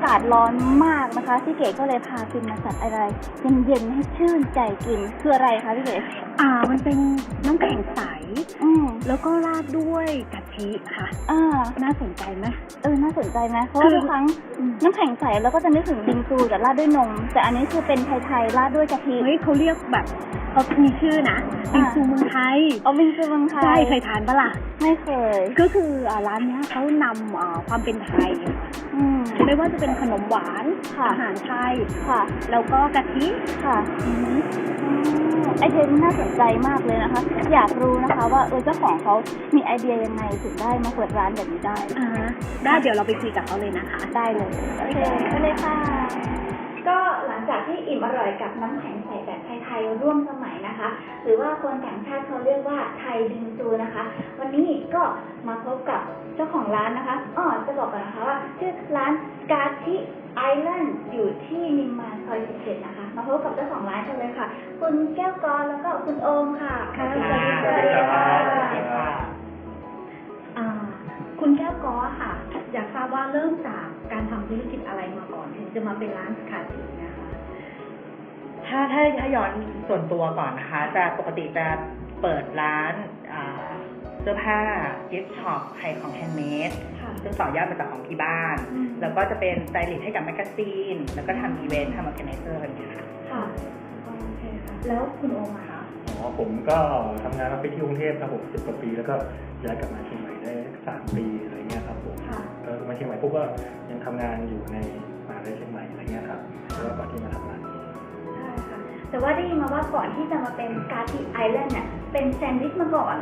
ากาศร้อนมากนะคะพี่เก๋ก็เลยพาฟินมาจัดอะไรเย็นๆให้ชื่นใจกินคืออะไรคะพี่เก๋อ่า มันเป็นน้ำแข็งใส อืมแล้วก็ราดด้วยกะทิค่ะ อ่า น่าสนใจไหม เออน่าสนใจไหมเพราะว่าคือทุกครั้งอืมน้ำแข็งใสเราก็จะนึกถึงบิงซูกับราดด้วยนม แต่อันนี้คือเป็นไทยๆราดด้วยกะทิเฮ้ยเขาเรียกแบบเขามีชื่อนะบิงซูเมืองไทยเอาบิงซูเมืองไทยใช่เคยทานปะล่ะไม่เคย ก็คืออ่าร้านเนี้ยเขานำอ่าความเป็นไทยค่ะอืมไม่ว่าจะเป็นขนมหวานค่ะอาหารไทยค่ะแล้วก็กะทิค่ะอืมไอเดียนี้น่าสนใจมากเลยนะคะ อยากรู้นะคะ ว่าเออเจ้าของเขามีไอเดียยังไงถึงได้มาเปิดร้านแบบนี้ได้อ่าได้เดี๋ยวเราไปคุยกับเขาเลยนะคะ ได้เลยโอเคไปเลยค่ะ ก็หลังจากที่อิ่มอร่อยกับน้ำแข็งใสแบบไทยๆร่วมสมัยนะคะ หรือว่าคนต่างชาติเขาเรียกว่าไทยบิงซูนะคะ วันนี้ก็มาพบกับเจ้าของร้านนะคะอ๋อจะบอกก่อนนะคะว่าชื่อร้านกาทิไอแลนด์อยู่ที่นิมมานซอย17นะคะ มาพบกับเจ้าของร้านกันเลยค่ะ คุณแก้วกรแล้วก็คุณโอมค่ะค่ะสวัสดีสวัสดีครับสวัสดีค่ะอ่าคุณแก้วก้อค่ะ อยากทราบว่าเริ่มจากการทำธุรกิจอะไรมาก่อนถึงจะมาเป็นร้านขาถีนะคะ ถ้าถ้าถ้าย้อนส่วนตัวก่อนนะคะ จะปกติจะเปิดร้านอ่าเสื้อผ้ากิฟต์ช็อปขายของแฮนด์เมดค่ะซึ่งต่อยอดมาจากของที่บ้านอืมแล้วก็จะเป็นสไตลิสต์ให้กับแมกกาซีน แล้วก็ทำอีเวนต์ทำออร์แกไนเซอร์อะไรอย่างเงี้ยค่ะค่ะโอเคค่ะ แล้วคุณโอมอะคะอ๋อผมก็ทำงานมาไปที่กรุงเทพครับผมสิบกว่าปี แล้วก็ย้ายกลับมาเชียงใหม่ได้สามปี เชียงใหม่ปุ๊บก็ยังทำงานอยู่ในมหาลัยเชียงใหม่อะไรเงี้ยครับแล้วก็ก่อนที่มาทำงานนี้ใช่ค่ะแต่ว่าได้ยินมาว่าก่อนที่จะมาเป็นกาทิไอแลนด์เนี่ยเป็นแซนด์วิชมาก่อน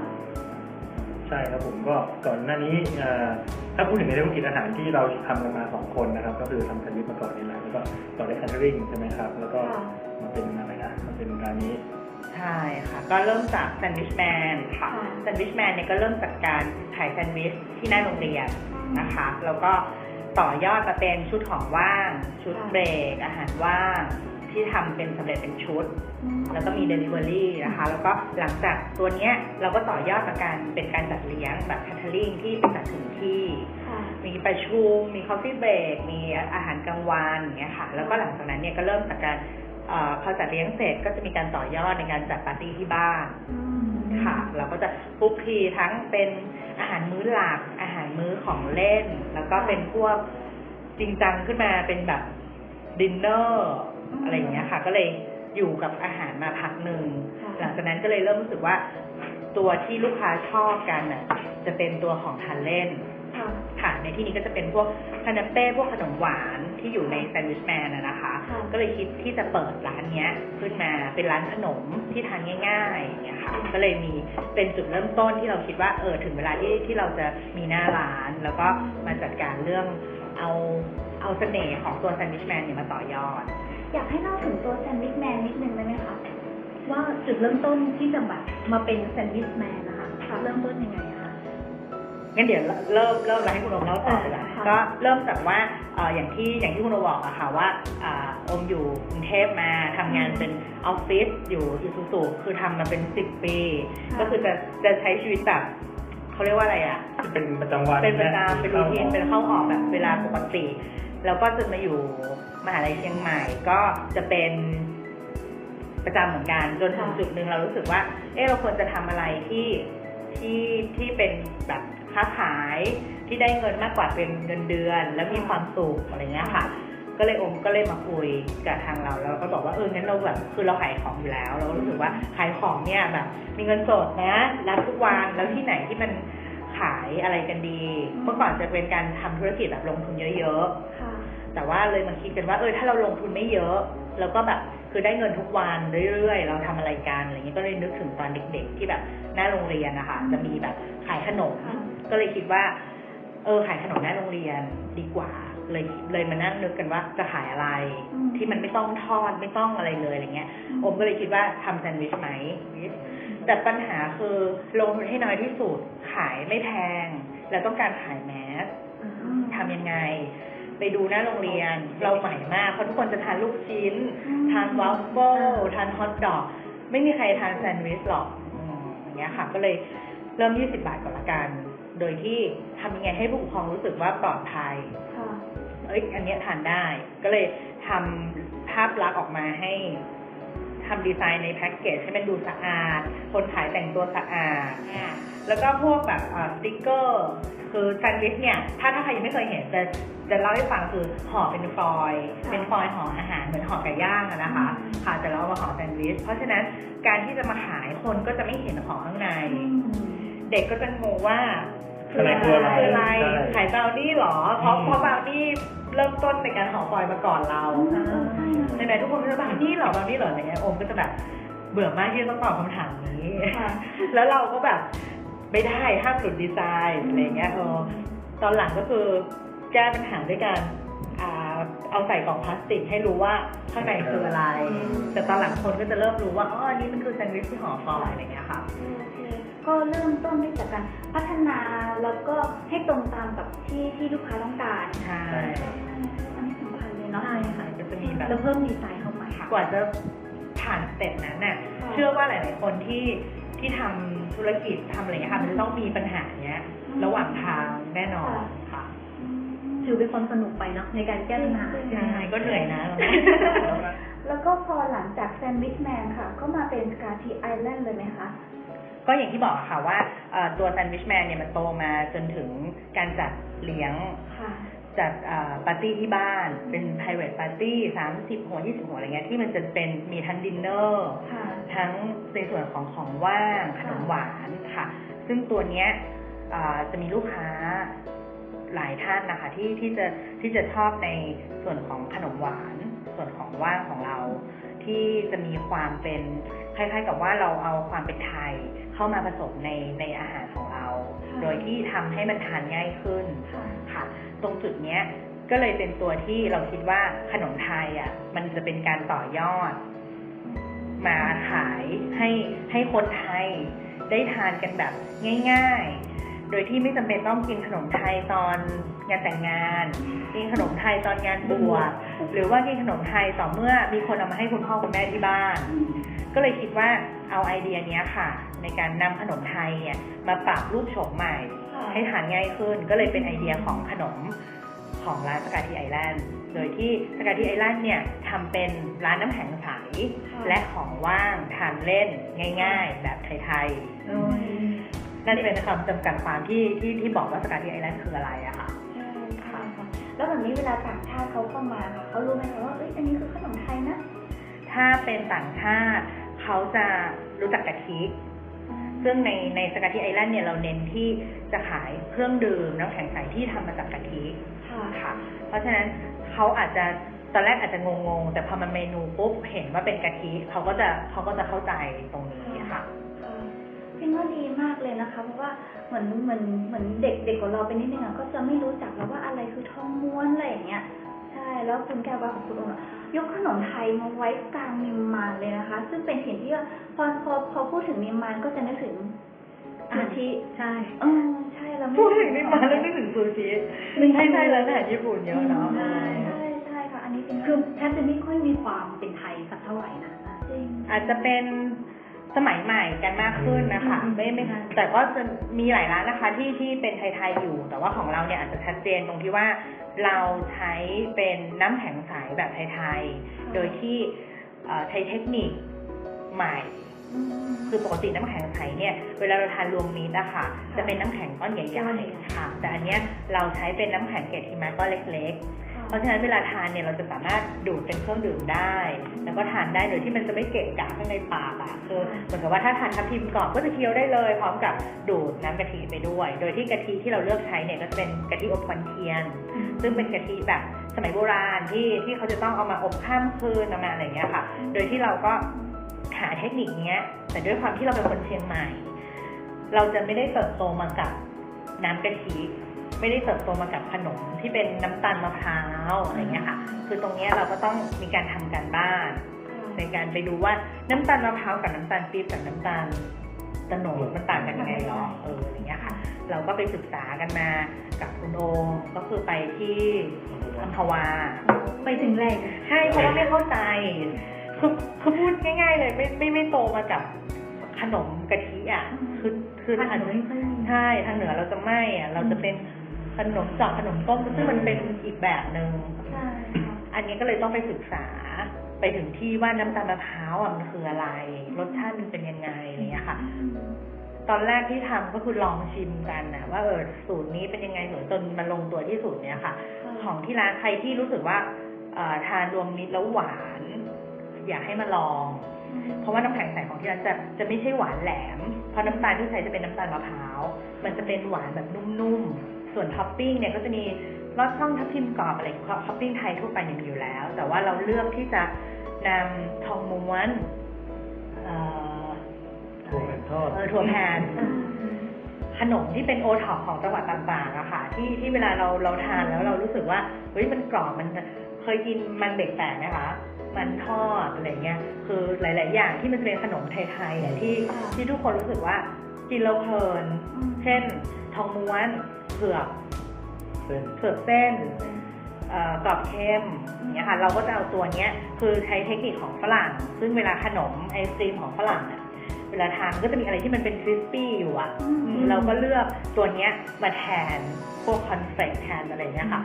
ใช่ครับผมก็ก่อนหน้านี้เอ่อถ้าพูดถึงในธุรกิจอาหารที่เราทำกันมาสองคนนะครับ ก็คือทำแซนด์วิชมาก่อนนี่แหละแล้วก็ต่อด้วยแคนเทอริงใช่ไหมครับ แล้วก็ค่ะมาเป็นอะไรนะมาเป็นร้านนี้ใช่ค่ะก็เริ่มจากแซนด์วิชแมนค่ะค่ะแซนด์วิชแมนเนี่ยก็เริ่มจากการขายแซนด์วิชที่หน้าโรงเรียน นะคะ แล้วก็ต่อยอดมาเป็นชุดของว่าง ชุดค่ะเบรก อาหารว่างที่ทำเป็นสำเร็จเป็นชุด แล้วก็มี Delivery นะคะ แล้วก็หลังจากตัวเนี้ยเราก็ต่อยอดมาการเป็นการจัดเลี้ยงแบบ catering ที่เป็นจัดถึงที่ค่ะมีประชุมมี coffee break มีอาหารกลางวันอย่างเงี้ยค่ะ แล้วก็หลังจากนั้นเนี่ยก็เริ่มจากการเอ่อพอจัดเลี้ยงเสร็จก็จะมีการต่อยอดในการจัดปาร์ตี้ที่บ้านค่ะ เราก็จะคลุกคลีทั้งเป็น อาหารมื้อหลัก อาหารมื้อของเล่น แล้วก็เป็นพวกจริงจังขึ้นมาเป็นแบบดินเนอร์อืมอะไรอย่างเงี้ยค่ะ ก็เลยอยู่กับอาหารมาพักหนึ่งค่ะหลังจากนั้นก็เลยเริ่มรู้สึกว่า ตัวที่ลูกค้าชอบกันน่ะ จะเป็นตัวของทานเล่น ค่ะค่ะ ในที่นี้ก็จะเป็นพวกคานาเป้พวกขนมหวานที่อยู่ในแซนด์วิชแมนนะนะคะค่ะก็เลยคิดที่จะเปิดร้านเนี้ยขึ้นมาเป็นร้านขนมที่ทานง่ายๆอย่างเงี้ยค่ะ ก็เลยมีเป็นจุดเริ่มต้นที่เราคิดว่าเออถึงเวลาที่ที่เราจะมีหน้าร้าน แล้วก็มาจัดการเรื่องเอาเอาเสน่ห์ของตัวแซนด์วิชแมนเนี่ยมาต่อยอด อยากให้เล่าถึงตัวแซนด์วิชแมนนิดนึงได้ไหมคะว่าจุดเริ่มต้นที่จะแบบมาเป็นแซนด์วิชแมนนะคะเริ่มต้นยังไงอะคะ งั้นเดี๋ยวเริ่มเริ่มเราให้คุณโอมเล่าต่อเลยนะค่ะก็เริ่มจากว่าเอ่ออย่างที่อย่างที่คุณโอมบอกอะค่ะว่าอ่าโอมอยู่กรุงเทพมาทำงานเป็นออฟฟิศอยู่อิซูซูคือทำมาเป็นสิบปี ก็คือจะจะใช้ชีวิตแบบเขาเรียกว่าอะไรอะเป็นประจำวันเป็นประจำเป็นรูทีนเป็นเข้าออกแบบเวลาปกติ แล้วก็จะมาอยู่มหาลัยเชียงใหม่ก็จะเป็นประจำเหมือนกันจนถึงค่ะจุดหนึ่งเรารู้สึกว่า เออเราควรจะทำอะไรที่ ที่ที่เป็นแบบค้าขายที่ได้เงินมากกว่าเป็นเงินเดือน แล้วมีความสุขอะไรเงี้ยค่ะ ก็เลยอมก็เลยมาคุยกับทางเราแล้วเราก็บอกว่าเอองั้นเราแบบคือเราขายของอยู่แล้วเราก็รู้สึกว่าขายของเนี่ยแบบ มีเงินสดนะรับทุกวันแล้วที่ไหนที่มันขายอะไรกันดีอืมเมื่อก่อนจะเป็นการทำธุรกิจแบบลงทุนเยอะค่ะๆแต่ว่าเลยมาคิดกันว่าเออถ้าเราลงทุนไม่เยอะ แล้วก็แบบคือได้เงินทุกวันเรื่อยๆ เราทำอะไรกันอะไรเงี้ยก็เลยนึกถึงตอนเด็กๆ ที่แบบหน้าโรงเรียนนะคะจะมีแบบขายขนมค่ะก็เลยคิดว่า เออขายขนมหน้าโรงเรียนดีกว่าเลยเลยมานั่งนึกกันว่าจะขายอะไรอืมที่มันไม่ต้องทอดไม่ต้องอะไรเลยอะไรเงี้ยอืมโอมก็เลยคิดว่าทำแซนด์วิชไหมแต่ปัญหาคือลงทุนให้น้อยที่สุดขายไม่แพง แล้วต้องการขายแมสทำยังไง ไปดูหน้าโรงเรียน เราใหม่มาก เพราะทุกคนจะทานลูกชิ้นอืมทานวอฟเฟิลทานฮอทดอก ไม่มีใครทานแซนด์วิชหรอกอืมอย่างเงี้ยค่ะ ก็เลยเริ่ม 20 บาทก่อนละกัน โดยที่ทำยังไงให้ผู้ปกครองรู้สึกว่าปลอดภัยค่ะเอ้ยอันเนี้ยทานได้ ก็เลยทำภาพลักษณ์ออกมาให้ ทำดีไซน์ในแพ็กเกจให้มันดูสะอาด คนขายแต่งตัวสะอาด แล้วก็พวกแบบอ่าสติกเกอร์ คือแซนด์วิชเนี่ย ถ้าถ้าใครยังไม่เคยเห็นจะจะเล่าให้ฟังคือห่อเป็นฟอยล์ค่ะเป็นฟอยล์ห่ออาหารเหมือนห่อไก่ย่างอะนะคะอืมค่ะแต่เราเอามาห่อแซนด์วิช เพราะฉะนั้นการที่จะมาขายคนก็จะไม่เห็นของข้างใน เด็กก็จะงงว่าข้างในคืออะไรคืออะไรใช่ขายบราวนี่เหรอ เพราะอืมเพราะบราวนี่ เริ่มต้นในการห่อฟอยล์มาก่อนเราอืมเออใช่นะใช่ไหมทุกคนก็จะบราวนี่เหรอบราวนี่เหรออะไรเงี้ยโอมก็จะแบบเบื่อมากที่จะต้องตอบคำถามนี้ค่ะแล้วเราก็แบบไม่ได้ห้ามหลุดดีไซน์อะไรเงี้ยเออตอนหลังก็คือแก้ปัญหาด้วยการอ่าเอาใส่กล่องพลาสติกให้รู้ว่าข้างในคืออะไร แต่ตอนหลังคนก็จะเริ่มรู้ว่าอ๋ออันนี้มันคือแซนด์วิชที่ห่อฟอยล์อะไรเงี้ยค่ะโอเคก็เริ่มต้นด้วยจากการพัฒนาแล้วก็ให้ตรงตามกับที่ที่ลูกค้าต้องการใช่อันนี้สำคัญ เลยเนาะใช่ค่ะก็จะมีแบบแล้วเพิ่มดีไซน์เข้ามากว่าจะผ่านสเต็ปนั้นน่ะค่ะเชื่อว่าหลาย ๆ คนที่ที่ทำธุรกิจทำอะไรอย่างเงี้ยค่ะมันจะต้องมีปัญหาเนี้ยอืมระหว่างทางแน่นอนค่ะค่ะอืมถือเป็นความสนุกไปเนาะในการแก้ปัญหาจริงใช่ก็เหนื่อยนะแล้วก็พอหลังจากแซนด์วิชแมนค่ะ ก็มาเป็นสกาทีไอแลนด์เลยไหมคะก็อย่างที่บอกอะค่ะว่าเอ่อตัว Sandwich Man เนี่ยมันโตมาจนถึงการจัดเลี้ยงค่ะ จัดปาร์ตี้ที่บ้านเป็น private party 30หัว20หัวอะไรเงี้ยที่มันจะเป็นมีทั้งดินเนอร์ค่ะทั้งในส่วนของของว่างขนมหวานค่ะ ซึ่งตัวเนี้ยอ่าจะมีลูกค้าหลายท่านนะคะที่ที่จะที่จะชอบในส่วนของขนมหวาน ส่วนของว่างของเรา ที่จะมีความเป็นคล้ายๆ กับว่าเราเอาความเป็นไทยเข้ามาผสมในในอาหารของเราค่ะ โดยที่ทำให้มันทานง่ายขึ้นค่ะค่ะ ตรงจุดเนี้ยก็เลยเป็นตัวที่เราคิดว่าขนมไทยอะ มันจะเป็นการต่อยอด มาขายให้ให้คนไทยได้ทานกันแบบง่าย ๆ โดยที่ไม่จำเป็นต้องกินขนมไทยตอน งานแต่งงานกินขนมไทยตอนงานบวชหรือว่ากินขนมไทยต่อเมื่อมีคนเอามาให้คุณพ่อคุณแม่ที่บ้าน ก็เลยคิดว่าเอาไอเดียเนี้ยค่ะ ในการนำขนมไทยเนี่ยมาปรับรูปโฉมใหม่ค่ะให้ทานง่ายขึ้น ก็เลยเป็นไอเดียของขนมของร้านสกาทีไอแลนด์ โดยที่สกาทีไอแลนด์เนี่ยทำเป็นร้านน้ำแข็งใสค่ะและของว่างทานเล่นง่าย ๆ แบบไทยโอ้ยๆนั่นเป็นคำจำกัดความที่ที่ที่บอกว่าสกาทีไอแลนด์คืออะไรอะค่ะใช่ค่ะ แล้วแบบนี้เวลาต่างชาติเขาเข้ามาค่ะเขารู้ไหมคะว่าเอ้ยอันนี้คือขนมไทยนะ ถ้าเป็นต่างชาติเขาจะรู้จักกะทิซึ่งในในสกาทีไอแลนด์เนี่ยเราเน้นที่จะขายเครื่องดื่มน้ำแข็งใสที่ทำมาจากกะทิค่ะค่ะ เพราะฉะนั้นเขาอาจจะตอนแรกอาจจะงงๆ แต่พอมันเมนูปุ๊บเห็นว่าเป็นกะทิเขาก็จะเขาก็จะเข้าใจตรงนี้ค่ะ ค่ะพี่ว่าดีมากเลยนะคะ เพราะว่าเหมือนเหมือนเหมือนเด็กเด็กกว่าเราไปนิดนึงอะก็จะไม่รู้จักแล้วว่าอะไรคือทองม้วนอะไรอย่างเงี้ยใช่แล้วคุณแก้วว่าของคุณโอมอะยกขนมไทยมาไว้กลางนิมมานเลยนะคะ ซึ่งเป็นถิ่นที่ว่าพอพอพอพูดถึงนิมมานก็จะนึกถึงซูชิใช่เออใช่แล้วไม่พูดถึงนี่มาแล้วนึกถึงซูชิใช่ใช่แล้วอาหารญี่ปุ่นเยอะเนาะใช่ใช่ใช่ค่ะอันนี้เป็นคือแทบจะไม่ค่อยมีความเป็นไทยสักเท่าไหร่นะจริงอาจจะเป็น สมัยใหม่กันมากขึ้นนะคะอืมไม่ไม่ใช่แต่ก็จะมีหลายร้านนะคะที่ที่เป็นไทยๆอยู่ แต่ว่าของเราเนี่ยอาจจะชัดเจนตรงที่ว่าเราใช้เป็นน้ำแข็งใสแบบไทยๆ โดยที่เอ่อใช้เทคนิคใหม่อืมคือปกติน้ำแข็งใสเนี่ย เวลาเราทานรวมมิตรอะค่ะค่ะจะเป็นน้ำแข็งก้อนใหก้ญ่อนใหญ่ๆค่ะ แต่อันเนี้ยเราใช้เป็นน้ำแข็งเกล็ดหิมะก้อนเล็กๆ เพราะฉะนั้นเวลาทานเนี่ยเราจะสามารถดูดเป็นเครื่องดื่มได้ แล้วก็ทานได้โดยที่มันจะไม่เกะกะข้างในปากอะคือเหมือนกับว่าถ้าทานทับทิมกรอบก็จะเคี้ยวได้เลย พร้อมกับดูดน้ำกะทิไปด้วย โดยที่กะทิที่เราเลือกใช้เนี่ยก็จะเป็นกะทิอบควันเทียน ซึ่งเป็นกะทิแบบสมัยโบราณที่ที่เขาจะต้องเอามาอบข้ามคืนมาอะไรอย่างเงี้ยค่ะ โดยที่เราก็หาเทคนิคเนี้ย แต่ด้วยความที่เราเป็นคนเชียงใหม่ เราจะไม่ได้เติบโตมากับน้ำกะทิ ไม่ได้เติบโตมากับขนมที่เป็นน้ำตาลมะพร้าวอะไรเงี้ยค่ะ คือตรงเนี้ยเราก็ต้องมีการทำการบ้าน ในการไปดูว่าน้ำตาลมะพร้าวกับน้ำตาลปี๊บกับน้ำตาลตะโนดมันต่างกันยังไงหรอเอออย่างเงี้ยค่ะ เราก็ไปศึกษากันมากับคุณโอมก็คือไปที่อัมพวา ไปถึงแหล่งใช่เพราะว่าไม่เข้าใจคือคือพูดง่าย ๆ เลยไม่ไม่ไม่โตมากับขนมกะทิอะคือคือทางอาจเหนืจะอไม่ค่อยมีใช่ทางเหนือเราจะไม่อะเราจะเป็น ขนมจอกขนมต้มซึ่งมันเป็นอีกแบบหนึ่งใช่ค่ะอันนี้ก็เลยต้องไปศึกษาไปถึงที่ว่าน้ำตาลมะพร้าวอะมันคืออะไร รสชาติมันเป็นยังไงอะไรอย่างเงี้ยค่ะ ตอนแรกที่ทำก็คือลองชิมกันนะว่าเออสูตรนี้เป็นยังไงจนมาลงตัวที่สูตรเนี้ยค่ะ ของที่ร้านใครที่รู้สึกว่าเอ่อทานรวมมิตรแล้วหวาน อยากให้มาลอง เพราะว่าน้ำแข็งใสของที่ร้านจะจะไม่ใช่หวานแหลม เพราะน้ำตาลที่ใช้จะเป็นน้ำตาลมะพร้าว มันจะเป็นหวานแบบนุ่มๆ ส่วนท็อปปิ้งเนี่ยก็จะมีลอดช่องทับทิมกรอบอะไรท็อปปิ้งไทยทั่วไปเนี่ยมีอยู่แล้ว แต่ว่าเราเลือกที่จะนำทองม้วนเอ่อถั่วแผ่นทอดเออถั่วแผ่นขนมที่เป็นโอท็อปของจังหวัดต่างๆอะค่ะ ที่ที่เวลาเราเราทานแล้วเรารู้สึกว่าเฮ้ยมันกรอบมันเคยกินมันเบรกแตกไหมคะมันทอดอะไรเงี้ยคือหลาย ๆ อย่างที่มันจะเป็นขนมไทยๆอะที่ค่ะที่ทุกคนรู้สึกว่ากินแล้วเพลินอืมเช่น ทองม้วน เผือกเส้นเผือกเส้นเอ่อกรอบเค็มอย่างเงี้ยค่ะ เราก็จะเอาตัวเนี้ย คือใช้เทคนิคของฝรั่ง ซึ่งเวลาขนมไอศครีมของฝรั่งอะเวลาทานก็จะมีอะไรที่มันเป็นคริสปี้อยู่อะอืมอืมเราก็เลือกตัวเนี้ยมาแทนพวกคอนเฟกแทนอะไรเนี้ยค่ะ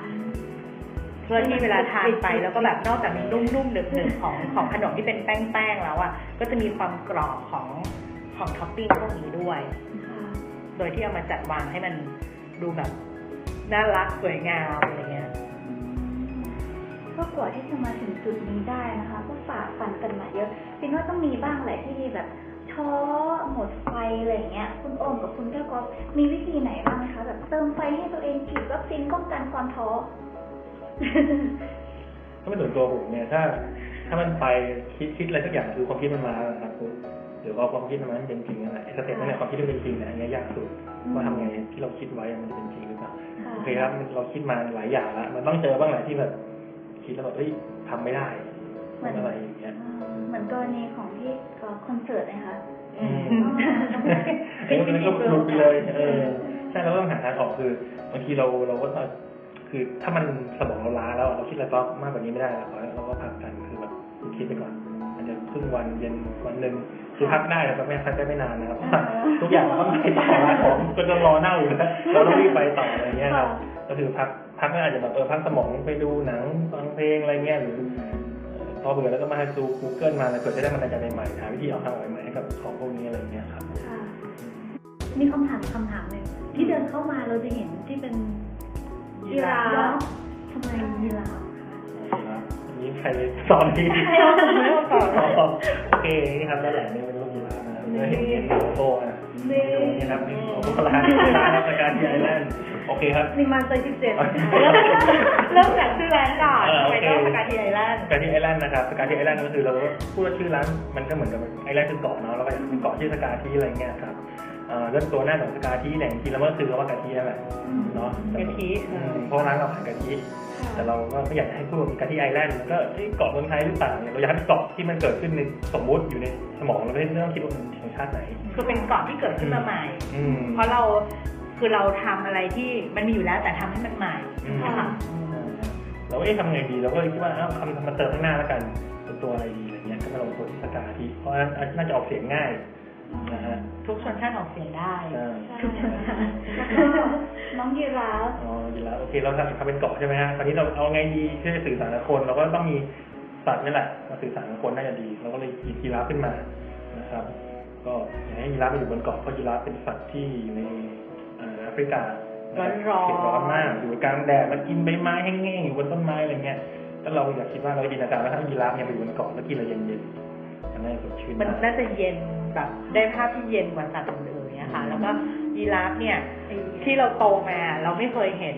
เพื่อที่เวลาทานไปแล้วก็แบบนอกจากมีนุ่มๆหนึบๆของของขนมที่เป็นแป้งๆแล้วอะก็จะมีความกรอบของของท็อปปิ้งพวกนี้ด้วยค่ะ โดยที่เอามาจัดวางให้มันดูแบบน่ารักสวยงามอะไรเงี้ยก็กว่าที่จะมาถึงจุดนี้ได้นะคะ ก็ฝ่าฟันกันมาเยอะคิดว่าต้องมีบ้างแหละที่แบบท้อหมดไฟอะไรอย่างเงี้ย คุณโอมกับคุณแก้วก็มีวิธีไหนบ้างไหมคะแบบเติมไฟให้ตัวเองฉีดวัคซีนป้องกันความท้อถ้าเป็นส่วนตัวผมเนี่ยถ้า ถ้ามันไปคิดคิดอะไรสักอย่างคือความคิดมันมาแล้วนะค รับคุณหรือว่าความคิดมันเป็นจริงอะไรไอ้สเต็ปนั้นเนี่ยความคิดมันเป็นจริงเนี่ยอันเนี้ยยากสุดอืมว่าทำไงที่เราคิดไว้มันจะเป็นจริงหรือเปล่าค่ะโอเคครับเราคิดมาหลายอย่างแล้วมันต้องเจอบ้างแหละที่แบบคิดแล้วแบบเฮ้ยทำไม่ได้เหมือนอะไรอย่างเงี้ยอ่าเหมือนกรณีของที่ก็คอนเสิร์ตนะคะอืมเออมันก็หลุดไปเลย เออใช่เราต้องหาทางออกคือบางทีเราเราก็ต้องคือถ้ามันสมองเราล้าแล้วอะเราคิดอะไรต่อมากกว่านี้ไม่ได้แล้วเราก็พักกันคือแบบคิดไปก่อนอาจจะครึ่งวันเย็นวันหนึ่ง คือพักได้แต่ไม่พักได้ไม่นานนะครับเพราะว่าทุกอย่างมันต้องไปต่อร้านของก็จะรอเน่าอยู่แล้วเราต้องรีบไปต่ออะไรเงี้ยครับก็คือพักพักก็อาจจะแบบเออพักสมองไปดูหนังฟังเพลงอะไรเงี้ยหรือเอ่อพอเบื่อแล้วก็มาดู Google มาแล้วเผื่อจะได้มันอะไรใหม่ๆหาวิธีเอาทางออกใหม่ๆให้กับของพวกนี้อะไรเงี้ยครับค่ะมีคำถามคำถามหนึ่งที่เดินเข้ามาเราจะเห็นที่เป็นยีราฟทำไมยีราฟคะอั นนี้ใครสอนดีไม่ต้องไม่ต้องสอนโอเคนี่ครับด้านหลังนี่เป็นรูปยีราฟนะครับแล้วเห็นเห็นโลโก้อะนี่นี่ครับนี่โลโก้ร้านร้านราชการที่ไอแลนด์โอเคครับนิมันใจสิบเจ็ดเริ่มจากชื่อร้านก่อนเออทำโอไมเคต้องสกาทีไอแลนด์สกาที่ไอแลนด์นะครับสกาที่ไอแลนด์ก็คือเราพูดว่าชื่อร้านมันก็เหมือนกับไอแลนด์คือเกาะเนาะแล้วก็เป็นเกาะชื่อสกาที่อะไรเงี้ยครับ เอ่อเรื่องตัวหน้าของสกาที่เนี่ยจริงๆแล้วก็คือคำว่ากะทินั่นแหละเนาะกะทิอืมเพราะร้านเราขายกะทิแต่เราก็ไม่อยากจะให้พูดว่ามีกะทิไอแลนด์มันก็เอ้ยเกาะเมืองไทยหรือเปล่าเนี่ยเราอยากให้เป็นเกาะที่มันเกิดขึ้นในสมมุติอยู่ในสมองเราไม่ได้ต้องคิดว่ามันของชาติไหนคือเป็นเกาะที่เกิดขึ้นมาใหม่อืมเพราะเราคือเราทำอะไรที่มันมีอยู่แล้วแต่ทำให้มันใหม่อืมนะคะเราก็เอ๊ะทำไงดีเราก็เลยคิดว่าเอ้าคำมาเติมข้างหน้าแล้วกันเป็นตัวอะไรดีอะไรเงี้ยก็มาลงตัวที่สกาที่เพราะอันน่าจะออกเสียงง่าย นะฮะ ทุกชนชาติออกเสียงได้อ่าทุกชนชาติแล้วก็น้องยีราฟอ๋อดีแล้วโอเคเราทำทำเป็นเกาะใช่ไหมฮะคราวนี้เราเอาไงดีเพื่อจะสื่อสารกับคน เราก็ต้องมีสัตว์นี่แหละมาสื่อสารกับคนน่าจะดี เราก็เลยหยิบยีราฟขึ้นมานะครับ ก็อยากให้ยีราฟมาอยู่บนเกาะเพราะยีราฟเป็นสัตว์ที่อยู่ในเอ่อแอฟริการ้อนร้อนเขตร้อนมากอยู่กลางแดดแล้วกินใบไม้แห้งๆอยู่บนต้นไม้อะไรเงี้ยแล้วเราอยากคิดว่าเราจินตนาการว่าถ้ายีราฟเนี่ยมาอยู่บนเกาะแล้วกินอะไรเย็นๆมันน่าจะสดชื่นมันมากน่าจะเย็น แบบได้ภาพที่เย็นกว่าสัตว์อื่นๆเนี่ยค่ะ แล้วก็ยีราฟเนี่ยที่เราโตมาเราไม่เคยเห็น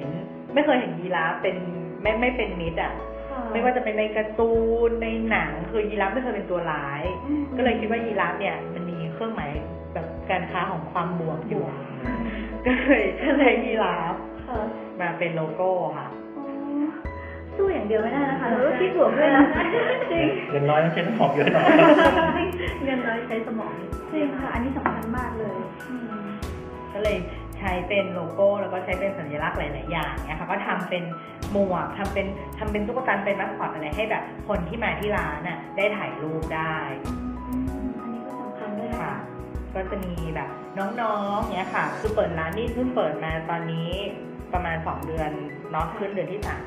ไม่เคยเห็นยีราฟเป็นไม่ไม่เป็นมิตรอะค่ะไม่ว่าจะเป็นในการ์ตูนในหนังคือยีราฟไม่เคยเป็นตัวร้ายอืมก็เลยคิดว่ายีราฟเนี่ยมันมีเครื่องหมายแบบการค้าของความบวกอยู่อืมก็เลยก็เลยยีราฟค่ะมาเป็นโลโก้ค่ะอ๋อ สู้อย่างเดียวไม่ได้นะคะเราต้องคิดบวกด้วยนะจริงเงินน้อยต้องใช้ของเยอะหน่อยเงินน้อยใช้สมองจริงค่ะ อันนี้สำคัญมากเลยอืมก็เลยใช้เป็นโลโก้แล้วก็ใช้เป็นสัญลักษณ์หลาย ๆ อย่างเนี่ยค่ะก็ทำเป็นหมวกทำเป็นทำเป็นตุ๊กตาเป็นมัสคอตอะไรให้แบบคนที่มาที่ร้านน่ะได้ถ่ายรูปได้อืมอันนี้ก็สำคัญด้วยนะค่ะคะก็จะมีแบบน้อง ๆ เนี่ยค่ะ คือเปิดร้านนี่เพิ่งเปิดมาตอนนี้ประมาณสองเดือนเนาะขึ้นเดือนที่สาม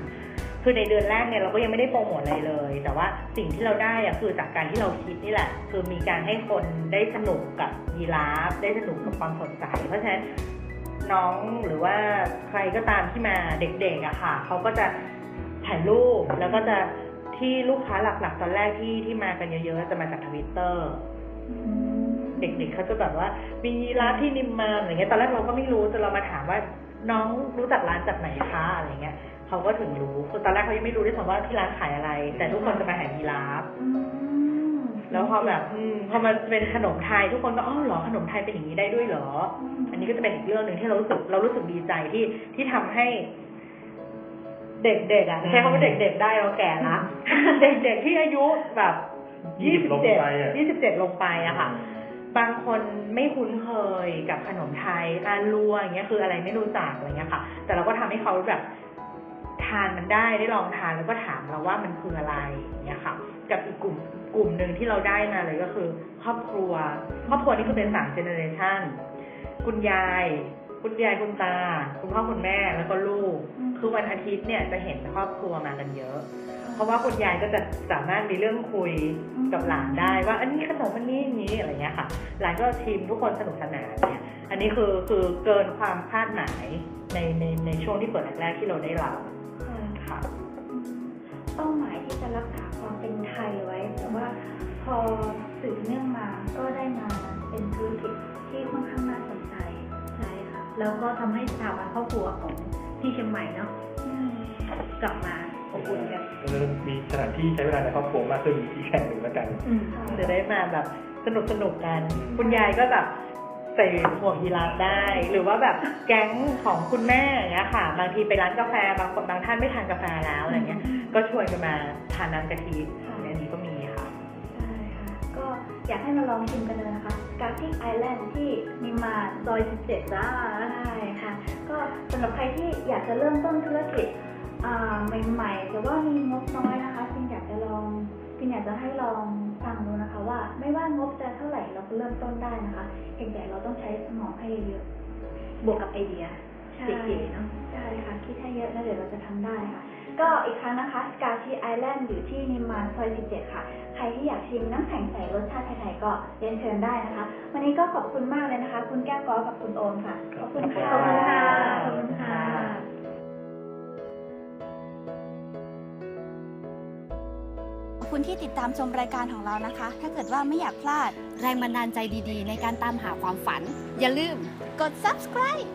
คือในเดือนแรกเนี่ยเราก็ยังไม่ได้โปรโมทอะไรเลย แต่ว่าสิ่งที่เราได้อะคือจากการที่เราคิดนี่แหละ คือมีการให้คนได้สนุกกับยีราฟได้สนุกกับความสดใส เพราะฉะนั้นน้องหรือว่าใครก็ตามที่มาเด็กๆอะค่ะเขาก็จะถ่ายรูปแล้วก็จะที่ลูกค้าหลักๆ ตอนแรกที่ที่มากันเยอะๆ จะมาจากทวิตเตอร์เด็กๆเขาจะแบบว่ามีร้านที่นิมมานอะไรเงี้ยตอนแรกเราก็ไม่รู้จนเรามาถามว่าน้องรู้จักร้านจากไหนคะอะไรเงี้ย เขาก็ถึงรู้คือตอนแรกเขายังไม่รู้ด้วยซ้ำว่าที่ร้านขายอะไร แต่ทุกคนจะมาหายีราฟแล้วพอแบบอืมพอมันเป็นขนมไทยทุกคนก็อ๋อเหรอขนมไทยเป็นอย่างนี้ได้ด้วยเหรอ อันนี้ก็จะเป็นอีกเรื่องหนึ่งที่เรารู้สึกเรารู้สึกดีใจที่ที่ทำให้ เด็กๆอะใช้คำว่าเด็กๆได้เราแก่ละเด็กๆที่อายุแบบยี่สิบลงเจ็ดไปอะยี่สิบเจ็ดลงไปอะค่ะ บางคนไม่คุ้นเคยกับขนมไทยการลัวอย่างเงี้ยคืออะไรไม่รู้จักอะไรเงี้ยค่ะ แต่เราก็ทำให้เขาแบบ ทานมันได้ได้ลองทานแล้วก็ถามเราว่ามันคืออะไรเงี้ยค่ะ กับอีกกลุ่มกลุ่มหนึ่งที่เราได้มาเลยก็คือ ครอบครัว ครอบครัวนี่คือเป็นสามเจเนอเรชันคุณยาย คุณยายคุณตา คุณพ่อคุณแม่แล้วก็ลูก คือวันอาทิตย์เนี่ยจะเห็นครอบครัวมากันเยอะ เพราะว่าคุณยายก็จะสามารถมีเรื่องคุยกับหลานได้ ว่าอันนี้ขนมอันนี้อย่างนี้อะไรเงี้ยค่ะ หลานก็ชิมทุกคนสนุกสนานเนี่ยอันนี้คือคือเกินความคาดหมายในในในช่วงที่เปิดแรกๆที่เราได้รับ เป้าหมายที่จะรักษาความเป็นไทยไว้ แต่ว่าพอสืบเนื่องมาก็ได้มาเป็นธุรกิจที่ค่อนข้างน่าสนใจใช่ค่ะแล้วก็ทำให้สถาบันครอบครัวของที่เชียงใหม่เนาะกลับมาอบอุ่นกันก็เลยมีสถานที่ใช้เวลาในครอบครัวมากขึ้นอีกแห่งหนึ่งแล้วกันจะได้มาแบบสนุกสนุกกัน คุณยายก็แบบ ใส่หมวกยีราฟได้ หรือว่าแบบแก๊งของคุณแม่อย่างเงี้ยค่ะ บางทีไปร้านกาแฟบางคนบางท่านไม่ทานกาแฟแล้วอะไรเงี้ย ก็ชวนกันมาทานน้ำกะทิอันนี้ก็มีค่ะใช่ค่ะ ก็อยากให้มาลองชิมกันเลยนะคะกา r ิ i ไอแลนด์ที่นิมมานซอย17จ้าใช่ค่ะ ก็สำหรับใครที่อยากจะเริ่มต้นธุรกิจอ่าใหม่ๆแต่ว่ามีงบน้อยนะคะพิมอยากจะลองพิมอยากจะให้ลองฟังดูนะคะ ว่า ไม่ว่างบจะเท่าไหร่เราก็เริ่มต้นได้นะคะเพียงแต่เราต้องใช้สมองให้เยอะบวกกับไอเดียใช่เก๋ๆเนาะใช่ค่ะคิดให้เยอะแล้วเดี๋ยวเราจะทำได้ค่ะ ก็อีกครั้งนะคะกาชีไอแลนด์อยู่ที่นิมมานซอย17 ค่ะ ใครที่อยากชิมน้ำแข็งใสรสชาติไทยๆก็เรียนเชิญได้นะคะ วันนี้ก็ขอบคุณมากเลยนะคะ คุณแก้วก้อกับคุณโอมค่ะ ขอบคุณค่ะขอบคุณค่ะ คุณที่ติดตามชมรายการของเรานะคะ ถ้าเกิดว่าไม่อยากพลาด แรงบันดาลใจดีๆ ในการตามหาความฝัน อย่าลืมกด subscribe